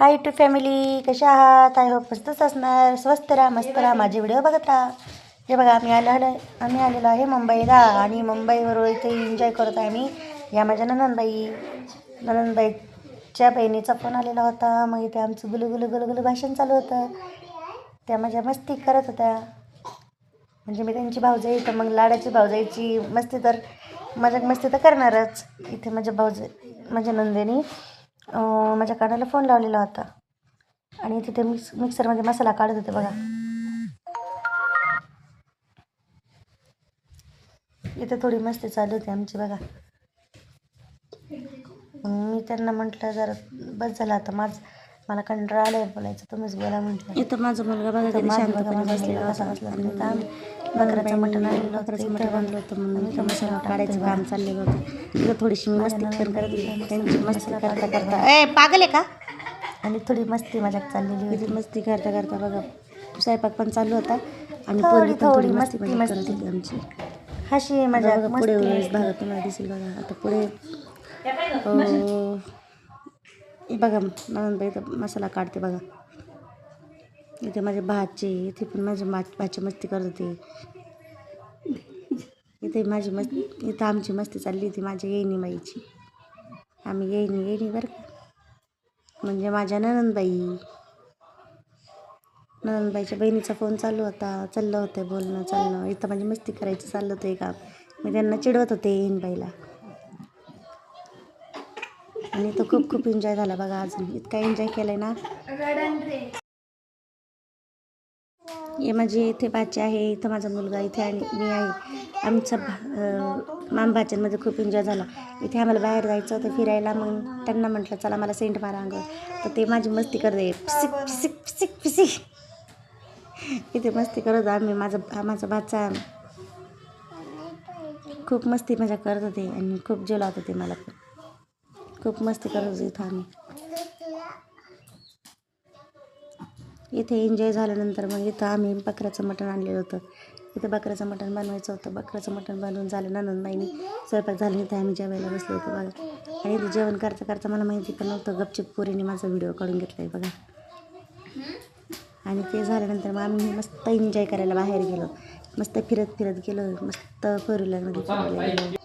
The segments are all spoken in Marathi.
हाय टू फॅमिली कशा आहात? आय होप मस्तच असणार. स्वस्त राहा मस्त राहा. माझे व्हिडिओ बघत राहा. हे बघा आम्ही आलो आलं आम्ही आलेलो आहे मुंबईला आणि मुंबईवर इथे एन्जॉय करत आहे आम्ही या माझ्या ननंदबाई. ननंदबाईच्या बहिणीचा फोन आलेला होता. मग इथे आमचं गुलू गुलू गुलू गुलू भाषण चालू होतं. त्या माझ्या मस्ती करत होत्या. म्हणजे मी त्यांची भाऊजाई तर मग लाडाची भाऊजाईची मस्ती तर मजाक मस्ती तर करणारच. इथे माझ्या भाऊजाई माझ्या नंदेनी. माझ्या कानाला फोन लावलेला होता. आणि तिथे मिक्स मिक्सरमध्ये मसाला काढत होते बघा. इथे थोडी मस्ती चालू होती आमची बघा. मी त्यांना म्हटलं जरा बस झालं आता माझं. मला कंटाळा आलाय बोलायचं. तुम्हीच बोला म्हटलं. इथं माझा मुलगा बघा किती शांतपणे बसलेला होता. आणि आणि आम्ही बकऱ्याचं मटण आणलेलं होतं बकऱ्याचं मटण आणलं होतं म्हणून. इथं मसाला काढायचं काम चाललेलं होतं. तिथं थोडीशी मी मस्ती पण करत होती त्यांची मस्ती करता करता ए पागल आहे का? आणि थोडी मस्ती माझ्यात चाललेली होती. मस्ती करता करता बघा. स्वयंपाक पण चालू होता. आणि थोडी- पोरगी पण थोडी मस्ती मस्ती- मजा करत. होती आमची. हशी बघा पुढे बघा तुम्हाला दिसेल बघा आता पुढे बघा नंदबाई इथं मसाला काढते बघा. इथे माझे भाचे इथे पण माझे मा भाची मस्ती करत होते. इथे माझी मस्ती इथं आमची मस्ती चालली होती माझ्या येईनी बाईची आम्ही येईनी येईनी बरं का. म्हणजे माझ्या ननंदबाई. ननंदबाईच्या बहिणीचा फोन चालू होता. चाललं होतं बोलणं चालणं. इथं माझी मस्ती करायचं चाललं होतं का मी त्यांना चिडवत होते येईनबाईला आणि तो खूप खूप एन्जॉय झाला बघा अजून. इतका एन्जॉय केलाय ना. हे माझे इथे बाचे आहे इथं माझा मुलगा इथे आणि मी आहे. आमचा भा मामभाच्यांमध्ये खूप एन्जॉय झाला. इथे आम्हाला बाहेर जायचं होतं फिरायला मग त्यांना म्हटलं चला मला सेंट मारा अंगावर. तर ते माझी मस्ती करते फिसिक फिसिक फिसिक फिसिक इथे मस्ती करत आम्ही. माझा माझा भाचा खूप मस्ती मजा करत होते आणि खूप जेवला होतं ते मला पण. खूप मस्ती करत इथं आम्ही. इथे एन्जॉय झाल्यानंतर मग इथं आम्ही बकऱ्याचं मटण आणलेलं होतं. इथं बकऱ्याचं मटण बनवायचं होतं. बकऱ्याचं मटण बनवून झालं नंदबाईने स्वयंपाक झालं इथं. आम्ही जेवायला बसलो होतो बघा. आणि इथे जेवण करता करता मला माहिती पण नव्हतं. गपचिप पोरीने माझा व्हिडिओ काढून घेतला आहे बघा. आणि ते झाल्यानंतर मग आम्ही मस्त एन्जॉय करायला बाहेर गेलो. मस्त फिरत फिरत गेलो. मस्त फोर व्हीलरमध्ये फिरायला गेलो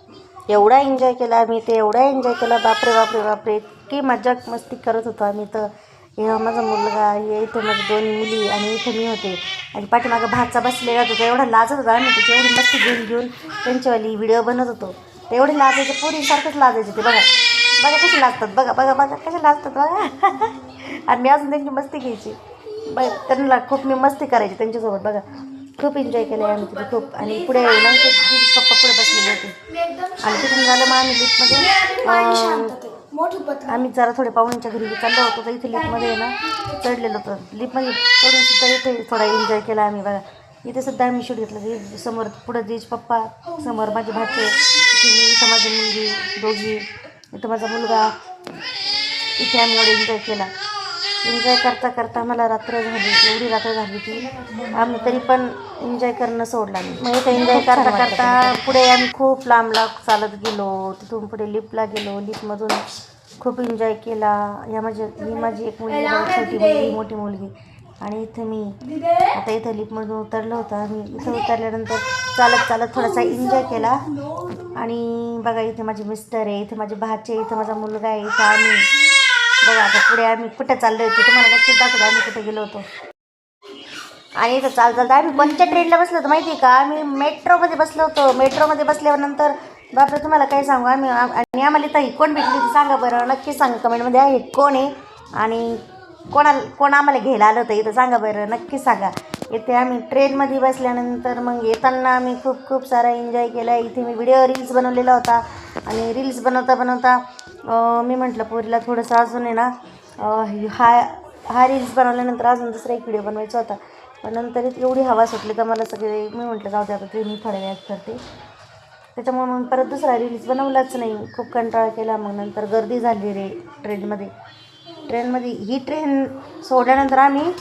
एवढा एन्जॉय केला आम्ही ते एवढा एन्जॉय केला. बापरे बापरे बापरे. इतकी मजा मस्ती करत होतो आम्ही तर. हे माझा मुलगा हे इथं माझ्या दोन मुली आणि इथे मी होते. आणि पाठीमागं भातचा बसलेला होता. एवढा लाजत होता. आम्ही त्याची एवढी मस्ती घेऊन घेऊन त्यांच्यावाली व्हिडिओ बनत होतो. ते एवढे लाजायचे पोरीसारखंच लाजायचे ते. बघा बघा कसे लाजतात. बघा बघा बघा कसे लाजतात बघा. आणि मी अजून त्यांची मस्ती घ्यायची. बघ त्यांना खूप मी मस्ती करायची त्यांच्यासोबत. बघा. खूप एन्जॉय केलं आम्ही तिथे खूप. आणि पुढे पप्पा पुढे बसलेले होते. आणि तिथून झालं मग आम्ही लिफ्टमध्ये आम्ही जरा थोडे पाहुण्यांच्या घरी चाललो होतो तर इथे लिफ्टमध्ये ना चढलेलो होतो. लिफ्टमध्ये चढून सुद्धा इथे थोडा एन्जॉय केला आम्ही बघा. इथे सुद्धा आम्ही शूट घेतलं. समोर पुढं देश पप्पा समोर माझे भाचे इथे मी इथं माझी मुलगी दोघी इथं माझा मुलगा. इथे आम्ही एवढं एन्जॉय केला. एन्जॉय करता करता आम्हाला रात्र झाली एवढी रात्र झाली की आम्ही तरी पण एन्जॉय करणं सोडलं नाही. मग इथे एन्जॉय करता करता पुढे आम्ही खूप लांब लांब चालत गेलो तिथून पुढे लिफ्टला गेलो लिफ्टमधून खूप एन्जॉय केला. या माझी ही माझी एक मुलगी छोटी मुलगी मोठी मुलगी. आणि इथं मी आता इथं लिफ्टमधून उतरलो होतं. आम्ही इथं उतरल्यानंतर चालत चालत थोडासा एन्जॉय केला. आणि बघा इथे माझे मिस्टर आहे इथे माझे भाचे इथं माझा मुलगा आहे इथं आम्ही. बघा आता पुढे आम्ही कुठं चाललो होतो तुम्हाला नक्कीच दाखवतो. आम्ही कुठे गेलो होतो. आणि इथं चाल चालतं. आम्ही कोणत्या ट्रेनला बसलो होतो माहिती आहे का? आम्ही मेट्रोमध्ये बसलो होतो. मेट्रोमध्ये बसल्यानंतर बापरे तुम्हाला काय सांगू? आम्ही आणि आम्हाला इथं कोण भेटली ती सांगा बरं. नक्की सांगा कमेंटमध्ये आहे कोण आहे. आणि कोणाला कोण आम्हाला घ्यायला आलं होतं इथं सांगा बरं. नक्की सांगा. इथे आम्ही ट्रेनमध्ये बसल्यानंतर मग येताना आम्ही खूप खूप सारा एन्जॉय केला. इथे मी व्हिडिओ रील्स बनवलेला होता. आणि रील्स बनवता बनवता मी म्हटलं पोरीला थोडंसं अजून आहे ना हा हा रील्स बनवल्यानंतर अजून दुसरा एक व्हिडिओ बनवायचा होता. पण नंतर एवढी हवा सुटली का मला सगळे मी म्हटलं जाऊ दे आता ते मी थोड्या वेळात करते. त्याच्यामुळे मग परत दुसरा रील्स बनवलाच नाही. खूप कंटाळा केला मग नंतर गर्दी झाली रे ट्रेनमध्ये ट्रेनमध्ये ही ट्रेन सोडल्यानंतर आम्ही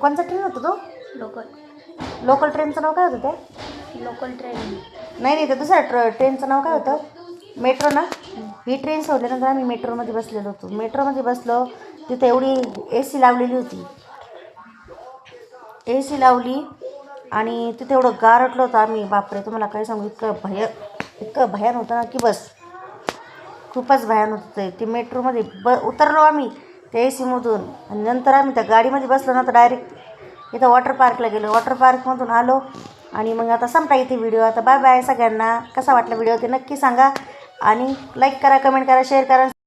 कोणचा ट्रेन होता तो? लोकल लोकल ट्रेनचं नाव काय होतं ते? लोकल ट्रेन नाही नाही ते दुसऱ्या ट्र ट्रेनचं नाव काय होतं? मेट्रो ना? ही ट्रेन सोडल्यानंतर आम्ही मेट्रोमध्ये बसलेलो होतो. मेट्रोमध्ये बसलो तिथं एवढी ए सी लावलेली होती. ए सी लावली आणि तिथे एवढं गारटलं होतं आम्ही. बापरे तुम्हाला काय सांगू इतकं भय इतकं भयान होतं ना की बस. खूपच भयान होतं ते. ते मेट्रोमध्ये ब उतरलो आम्ही त्या ए सीमधून आणि नंतर आम्ही त्या गाडीमध्ये बसलो ना तर डायरेक्ट इथं वॉटर पार्कला गेलो. वॉटर पार्कमधून आलो आणि मग आता संपला इथे व्हिडिओ आता बाय बाय सगळ्यांना. कसा वाटला व्हिडिओ ते नक्की सांगा. आणि लाईक करा कमेंट करा शेअर करा.